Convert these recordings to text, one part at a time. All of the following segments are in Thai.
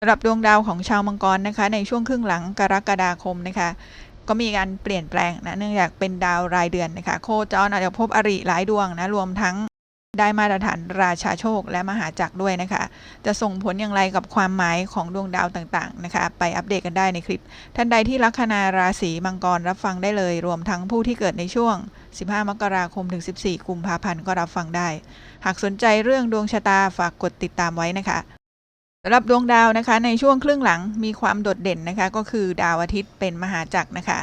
สำหรับดวงดาวของชาวมังกรนะคะ ในช่วงครึ่งหลังกรกฎาคมนะคะ ก็มีการเปลี่ยนแปลงนะเนื่องจากเป็นดาวรายเดือนนะคะ โคจรอาจจะพบอริหลายดวงนะรวมทั้งได้มาตรฐานราชาโชคและมหาจักรด้วยนะคะ จะส่งผลอย่างไรกับความหมายของดวงดาวต่างๆนะคะ ไปอัปเดตกันได้ในคลิป ท่านใดที่ลัคนาราศีมังกรรับฟังได้เลย รวมทั้งผู้ที่เกิดในช่วง 15 มกราคมถึง 14 กุมภาพันธ์ก็รับฟังได้ หากสนใจเรื่องดวงชะตาฝากกดติดตามไว้นะคะำหรับดวงดาวนะคะ ในช่วงครึ่งหลังมีความโดดเด่นนะคะ ก็คือดาวอาทิตย์เป็นมหาจักรนะคะ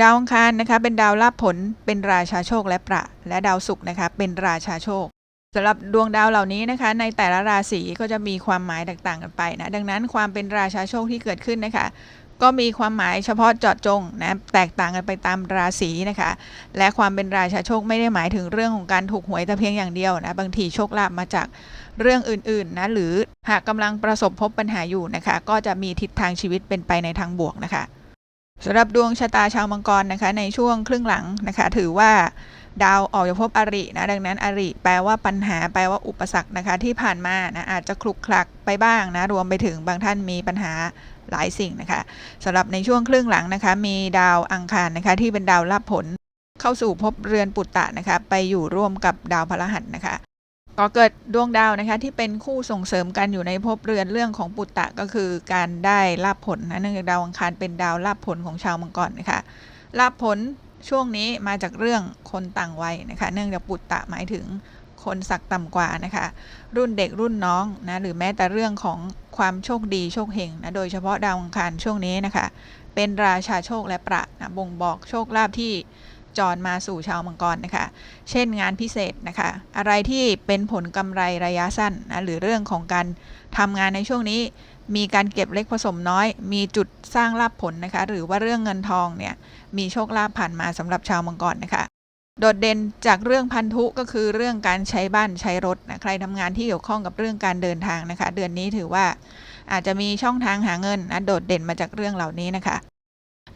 ดาวอังคารนะคะ เป็นดาวลาภผล เป็นราชาโชคและประ และดาวศุกร์นะคะ เป็นราชาโชคสำหรับดวงดาวเหล่านี้นะคะ ในแต่ละราศีก็จะมีความหมายตกต่างกันไปนะดังนั้นความเป็นราชาโชคที่เกิดขึ้นนะคะ ก็มีความหมายเฉพาะเจาะจงนะแตกต่างกันไปตามราศีนะคะ และความเป็นราชาโชคไม่ได้หมายถึงเรื่องของการถูกหวยแต่เพียงอย่างเดียวนะบางทีโชคลาภมาจากเรื่องอื่นๆนะหรือหากกำลังประสบพบปัญหาอยู่นะคะ ก็จะมีทิศทางชีวิตเป็นไปในทางบวกนะคะสำหรับดวงชะตาชาวมังกรนะคะในช่วงครึ่งหลังนะคะ ถือว่าดาวออกจากภพอรินะดังนั้นอริแปลว่าปัญหาแปลว่าอุปสรรคนะคะที่ผ่านมานะอาจจะคลุกคลักไปบ้างนะรวมไปถึงบางท่านมีปัญหา หลายสิ่งนะคะสำหรับในช่วงครึ่งหลังนะคะมีดาวอังคารนะคะที่เป็นดาวรับผลเข้าสู่ภพเรือนปุตตะนะคะไปอยู่ร่วมกับดาวพฤหัสนะคะก็เกิดดวงดาวนะคะที่เป็นคู่ส่งเสริมกันอยู่ในภพเรือนเรื่องของปุตตะก็คือการได้ลาภผลนะเนื่องจากดาวอังคารเป็นดาวลาภผลของชาวมังกรนะคะลาภผลช่วงนี้มาจากเรื่องคนต่างวัยนะคะ เนื่องจากปุตตะหมายถึง คนศักต่ำกว่านะคะ รุ่นเด็กรุ่นน้องนะหรือแม้แต่เรื่องของความโชคดีโชคเฮงนะโดยเฉพาะดาวอังคารช่วงนี้นะคะ เป็นราชาโชคและประนะบ่งบอกโชคลาภที่จรมาสู่ชาวมังกรนะคะ เช่นงานพิเศษนะคะ อะไรที่เป็นผลกำไรระยะสั้นนะหรือเรื่องของการทำงานในช่วงนี้ มีการเก็บเล็กผสมน้อย มีจุดสร้างลาภผลนะคะ หรือว่าเรื่องเงินทองเนี่ย มีโชคลาภผ่านมาสำหรับชาวมังกรนะคะ โดดเด่นจากเรื่องพันธุก็คือเรื่องการใช้บ้านใช้รถนะใครทำงานที่เกี่ยวข้องกับเรื่องการเดินทางนะคะ เดือนนี้ถือว่าอาจจะมีช่องทางหาเงินนะโดดเด่นมาจากเรื่องเหล่านี้นะคะ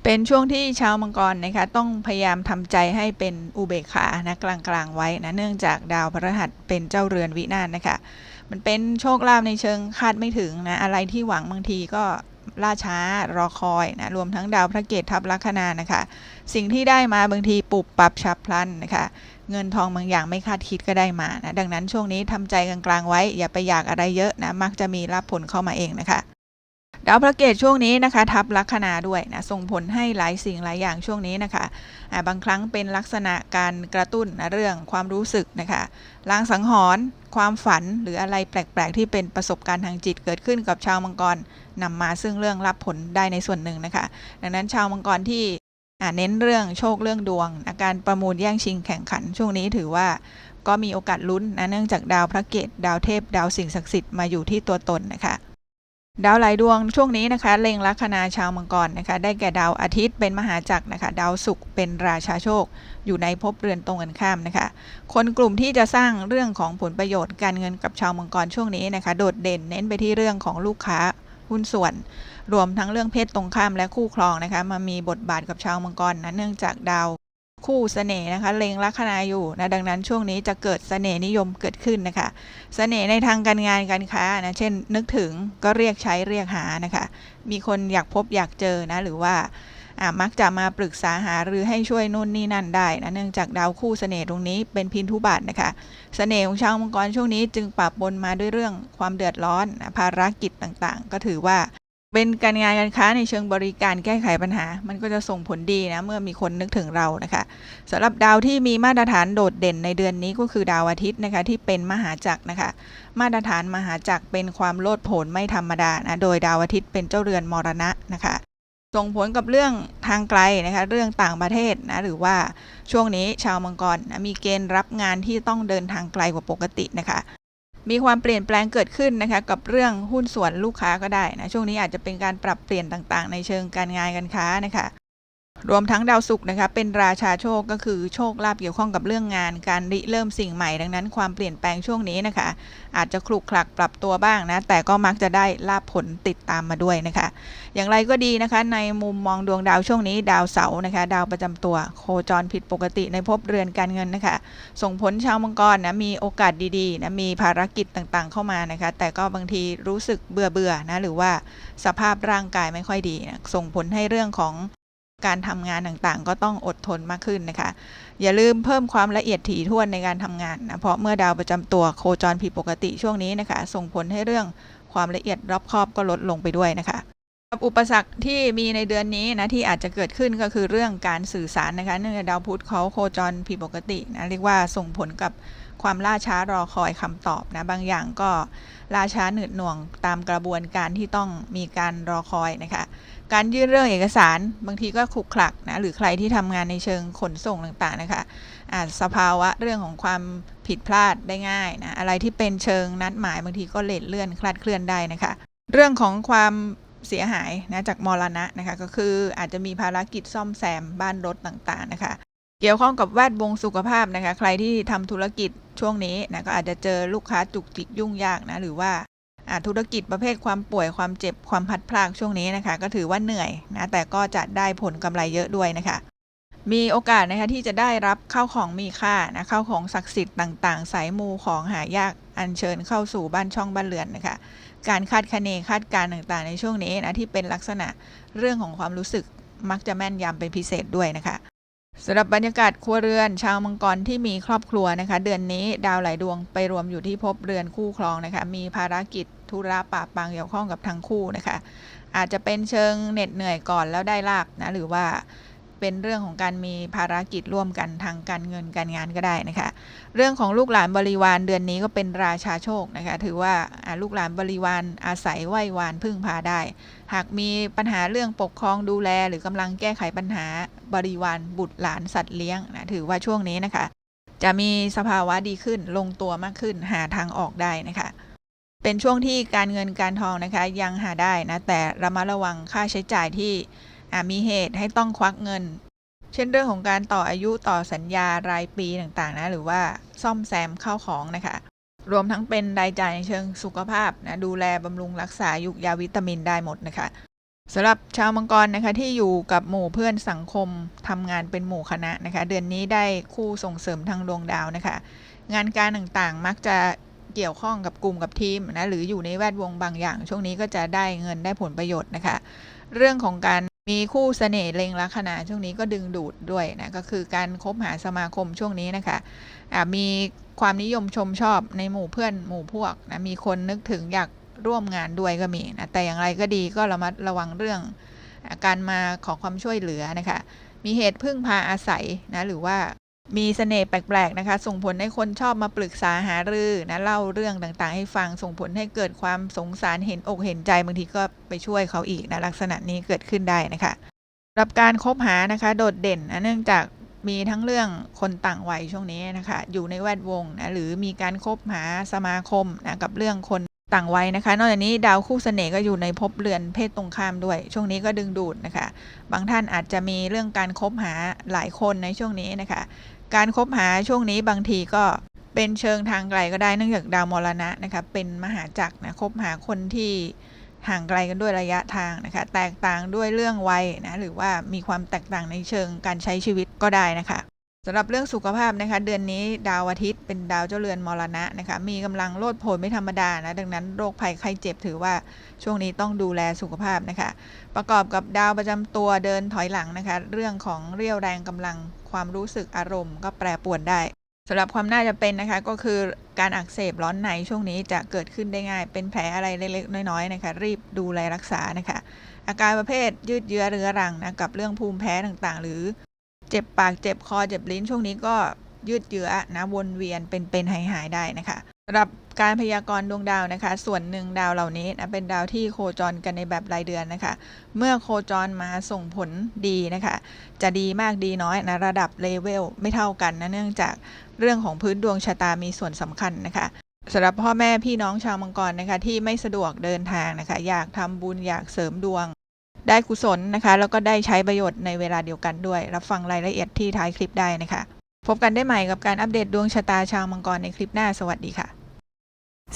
เป็นช่วงที่ชาวมังกรนะคะต้องพยายามทำใจให้เป็นอุเบกขานะกลางๆไว้นะเนื่องจากดาวพฤหัสเป็นเจ้าเรือนวินาศนะคะ มันเป็นโชคลาภในเชิงคาดไม่ถึงนะอะไรที่หวังบางทีก็ ล่าช้ารอคอยนะรวมทั้งดาวพระเกตทับลัคนานะคะ สิ่งที่ได้มาบางทีปุบปับฉับพลันนะคะเงินทองบางอย่างไม่คาดคิดก็ได้มานะดังนั้นช่วงนี้ทำใจกลางๆไว้อย่าไปอยากอะไรเยอะนะมักจะมีรับผลเข้ามาเองนะคะ ดาวพระเกตช่วงนี้นะคะ ทับลัคนาด้วยนะส่งผลให้หลายสิ่งหลายอย่างช่วงนี้นะคะอ่าบางครั้งเป็นลักษณะการกระตุ้นนะเรื่องความรู้สึกนะคะลางสังหรณ์ความฝันหรืออะไรแปลกๆ ที่เป็นประสบการณ์ทางจิตเกิดขึ้นกับชาวมังกรนำมาซึ่งเรื่องรับผลได้ในส่วนหนึ่งนะคะ ดังนั้นชาวมังกรที่เน้นเรื่องโชคเรื่องดวงนะการประมูลแย่งชิงแข่งขัน ช่วงนี้ถือว่าก็มีโอกาสลุ้นนะเนื่องจากดาวพระเกตดาวเทพ ดาวสิ่งศักดิ์สิทธิ์มาอยู่ที่ตัวตนนะคะ ดาวหลายดวงช่วงนี้นะคะเล็งลัคนาชาวมังกรนะคะ ได้แก่ดาวอาทิตย์เป็นมหาจักรนะคะ ดาวศุกร์เป็นราชาโชค อยู่ในภพเรือนตรงกันข้ามนะคะ คนกลุ่มที่จะสร้างเรื่องของผลประโยชน์การเงินกับชาวมังกรช่วงนี้นะคะ โดดเด่นเน้นไปที่เรื่องของลูกค้าหุ้นส่วน รวมทั้งเรื่องเพศตรงข้ามและคู่ครองนะคะ มามีบทบาทกับชาวมังกรนะเนื่องจากดาว คู่เสน่ห์นะคะเล็งลัคนาอยู่นะดังนั้นช่วงนี้จะเกิดเสน่ห์นิยมเกิดขึ้นนะคะเสน่ห์ในทางการงานการค้านะเช่น นึกถึงก็เรียกใช้เรียกหานะคะมีคนอยากพบอยากเจอนะหรือว่ามักจะมาปรึกษาหารือให้ช่วยนู่นนี่นั่นได้นะเนื่องจากดาวคู่เสน่ห์ตรงนี้เป็นพินทุบาทนะคะเสน่ห์ของชาวมังกรช่วงนี้จึงปะปนมาด้วยเรื่องความเดือดร้อนนะภารกิจต่างๆ ก็ถือว่า เป็นการงานการค้าในเชิงบริการแก้ไขปัญหา มันก็จะส่งผลดีนะเมื่อมีคนนึกถึงเรานะคะสำหรับดาวที่มีมาตรฐานโดดเด่นในเดือนนี้ก็คือดาวอาทิตย์นะคะที่เป็นมหาจักรนะคะ มาตรฐานมหาจักรเป็นความโลดโผนไม่ธรรมดานะโดยดาวอาทิตย์เป็นเจ้าเรือนมรณะนะคะส่งผลกับเรื่องทางไกลนะคะเรื่องต่างประเทศนะหรือว่าช่วงนี้ชาวมังกรนะมีเกณฑ์รับงานที่ต้องเดินทางไกลกว่าปกตินะคะ มีความเปลี่ยนแปลงเกิดขึ้นนะคะกับเรื่องหุ้นส่วนลูกค้าก็ได้นะช่วงนี้อาจจะเป็นการปรับเปลี่ยนต่างๆ ในเชิงการงานการค้านะคะ รวมทั้งดาวศุกร์นะคะเป็นราชาโชคก็คือโชคลาภเกี่ยวข้องกับเรื่องงาน การริเริ่มสิ่งใหม่ดังนั้นความเปลี่ยนแปลงช่วงนี้นะคะ อาจจะคลุกคลักปรับตัวบ้างนะ แต่ก็มักจะได้ลาภผลติดตามมาด้วยนะคะ อย่างไรก็ดีนะคะ ในมุมมองดวงดาวช่วงนี้ ดาวเสาร์นะคะ ดาวประจำตัวโคจรผิดปกติในภพเรือนการเงินนะคะ ส่งผลชาวมังกรนะมีโอกาสดีๆนะมีภารกิจต่างๆ เข้ามานะคะ แต่ก็บางทีรู้สึกเบื่อๆนะหรือว่าสภาพร่างกายไม่ค่อยดีนะส่งผลให้เรื่องของ การทำงานต่างๆ ก็ต้องอดทนมากขึ้นนะคะ อย่าลืมเพิ่มความละเอียดถี่ถ้วนในการทำงานนะเพราะเมื่อดาวประจำตัวโคจรผิดปกติช่วงนี้นะคะ ส่งผลให้เรื่องความละเอียดรอบคอบก็ลดลงไปด้วยนะคะอุปสรรคที่มีในเดือนนี้นะที่อาจจะเกิดขึ้นก็คือเรื่องการสื่อสารนะคะเนื่องจากดาวพุธเขาโคจรผิดปกตินะเรียกว่าส่งผลกับ ความล่าช้ารอคอยคำตอบนะบางอย่างก็ล่าช้าหนืดหน่วงตามกระบวนการที่ต้องมีการรอคอยนะคะการยื่นเรื่องเอกสารบางทีก็ขลุกขลักนะหรือใครที่ทำงานในเชิงขนส่งต่างๆนะคะอาจสภาวะเรื่องของความผิดพลาดได้ง่ายนะอะไรที่เป็นเชิงนัดหมายบางทีก็เลทเลื่อนคลาดเคลื่อนได้นะคะเรื่องของความเสียหายนะจากมรณะนะคะก็คืออาจจะมีภารกิจซ่อมแซมบ้านรถต่างๆนะคะ เกี่ยวข้องกับแวดวงสุขภาพนะคะ ใครที่ทำธุรกิจช่วงนี้นะก็อาจจะเจอลูกค้าจุกจิกยุ่งยากนะหรือว่าธุรกิจประเภทความป่วยความเจ็บความพัดพลากช่วงนี้นะคะ ก็ถือว่าเหนื่อยนะแต่ก็จะได้ผลกำไรเยอะด้วยนะคะมีโอกาสนะคะที่จะได้รับเข้าของมีค่านะเข้าของศักดิ์สิทธิ์ต่างๆ สายมูของหายากอัญเชิญเข้าสู่บ้านช่องบ้านเรือนนะคะการคาดคะเนคาดการต่างๆ ในช่วงนี้นะที่เป็นลักษณะเรื่องของความรู้สึกมักจะแม่นยำเป็นพิเศษด้วยนะคะ สำหรับบรรยากาศครัวเรือน ชาวมังกรที่มีครอบครัวนะคะ เดือนนี้ดาวหลายดวงไปรวมอยู่ที่ภพเรือนคู่ครองนะคะ มีภารกิจธุระปะปังเกี่ยวข้องกับทั้งคู่นะคะ อาจจะเป็นเชิงเหน็ดเหนื่อยก่อนแล้วได้ลาบนะหรือว่าเป็นเรื่องของการมีภารกิจร่วมกันทางการเงินการงานก็ได้นะคะ เรื่องของลูกหลานบริวารเดือนนี้ก็เป็นราชาโชคนะคะ ถือว่าอ่าลูกหลานบริวารอาศัยไหว้วานพึ่งพาได้ หากมีปัญหาเรื่องปกครองดูแล หรือกำลังแก้ไขปัญหาบริวารบุตรหลานสัตว์เลี้ยงนะถือว่าช่วงนี้นะคะ จะมีสภาวะดีขึ้นลงตัวมากขึ้นหาทางออกได้นะคะ เป็นช่วงที่การเงินการทองนะคะ ยังหาได้นะแต่ระมัดระวังค่าใช้จ่ายที่มีเหตุให้ต้องควักเงิน เช่นเรื่องของการต่ออายุต่อสัญญารายปีต่างๆนะหรือว่าซ่อมแซมเข้าของนะคะ รวมทั้งเป็นรายจ่ายในเชิงสุขภาพนะดูแลบำรุงรักษายุกยาวิตามินได้หมดนะคะสำหรับชาวมังกรนะคะที่อยู่กับหมู่เพื่อนสังคมทำงานเป็นหมู่คณะนะคะ เดือนนี้ได้คู่ส่งเสริมทางดวงดาวนะคะ งานการต่างๆมักจะเกี่ยวข้องกับกลุ่มกับทีมนะหรืออยู่ในแวดวงบางอย่าง ช่วงนี้ก็จะได้เงินได้ผลประโยชน์นะคะ เรื่องของการ มีคู่เสน่ห์เล็งลัคนาช่วงนี้ก็ดึงดูดด้วยนะก็คือการคบหาสมาคมช่วงนี้นะคะะมีความนิยมชมชอบในหมู่เพื่อนหมู่พวกนะมีคนนึกถึงอยากร่วมงานด้วยก็มีนะแต่อย่างไรก็ดีก็ระมัดระวังเรื่องการมาขอความช่วยเหลือนะคะมีเหตุพึ่งพาอาศัยนะหรือว่า มีเสน่ห์แปลกๆนะคะ ส่งผลให้คนชอบมาปรึกษาหารือนะเล่าเรื่องต่างๆ ให้ฟังส่งผลให้เกิดความสงสารเห็นอกเห็นใจบางทีก็ไปช่วยเขาอีกนะลักษณะนี้เกิดขึ้นได้นะคะสำหรับการคบหานะคะ โดดเด่นนะเนื่องจากมีทั้งเรื่องคนต่างวัยช่วงนี้นะคะ อยู่ในแวดวงนะหรือมีการคบหาสมาคมนะกับเรื่องคน ต่างวัยนะคะ นอกจากนี้ดาวคู่เสน่ห์ก็อยู่ในภพเรือนเพศตรงข้ามด้วย ช่วงนี้ก็ดึงดูดนะคะ บางท่านอาจจะมีเรื่องการคบหาหลายคนในช่วงนี้นะคะ การคบหาช่วงนี้บางทีก็เป็นเชิงทางไกลก็ได้เนื่องจากดาวมรณะนะคะเป็นมหาจักรนะคบหาคนที่ห่างไกลกันด้วยระยะทางนะคะ แตกต่างด้วยเรื่องวัยนะหรือว่ามีความแตกต่างในเชิงการใช้ชีวิตก็ได้นะคะ สำหรับเรื่องสุขภาพนะคะ เดือนนี้ดาวอาทิตย์เป็นดาวเจ้าเรือนมรณะนะคะ มีกำลังโลดโผนไม่ธรรมดานะดังนั้นโรคภัยไข้เจ็บถือว่าช่วงนี้ต้องดูแลสุขภาพนะคะ ประกอบกับดาวประจำตัวเดินถอยหลังนะคะ เรื่องของเรี่ยวแรงกำลังความรู้สึกอารมณ์ก็แปรปรวนได้สำหรับความน่าจะเป็นนะคะก็คือการอักเสบร้อนในช่วงนี้จะเกิดขึ้นได้ง่าย เป็นแผลอะไรเล็กๆน้อยๆนะคะ รีบดูแลรักษานะคะ อาการประเภทยืดเยื้อเรื้อรังนะกับเรื่องภูมิแพ้ต่างๆ หรือ เจ็บปากเจ็บคอเจ็บลิ้นช่วงนี้ก็ยืดเยื้อนะวนเวียนเป็นเป็นหายหายๆได้นะคะสำหรับการพยากรณ์ดวงดาวนะคะ ส่วนหนึ่งดาวเหล่านี้นะเป็นดาวที่โคจรกันในแบบรายเดือนนะคะ เมื่อโคจรมาส่งผลดีนะคะ จะดีมากดีน้อยนะระดับเลเวลไม่เท่ากันนะเนื่องจากเรื่องของพื้นดวงชะตามีส่วนสำคัญนะคะสำหรับพ่อแม่พี่น้องชาวมังกรนะคะที่ไม่สะดวกเดินทางนะคะ อยากทำบุญอยากเสริมดวง ได้กุศลนะคะ แล้วก็ได้ใช้ประโยชน์ในเวลาเดียวกันด้วย รับฟังรายละเอียดที่ท้ายคลิปได้นะคะ พบกันได้ใหม่กับการอัปเดตดวงชะตาชาวมังกรในคลิปหน้าสวัสดีค่ะ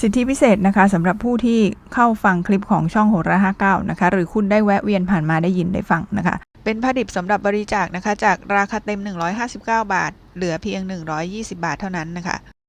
สิทธิพิเศษนะคะสำหรับผู้ที่เข้าฟังคลิปของช่องโหราห้าเก้านะคะ หรือคุณได้แวะเวียนผ่านมาได้ยินได้ฟังนะคะ เป็นผ้าดิบสำหรับบริจาคนะคะ จากราคาเต็ม 159 บาท เหลือเพียง 120 บาทเท่านั้นนะคะ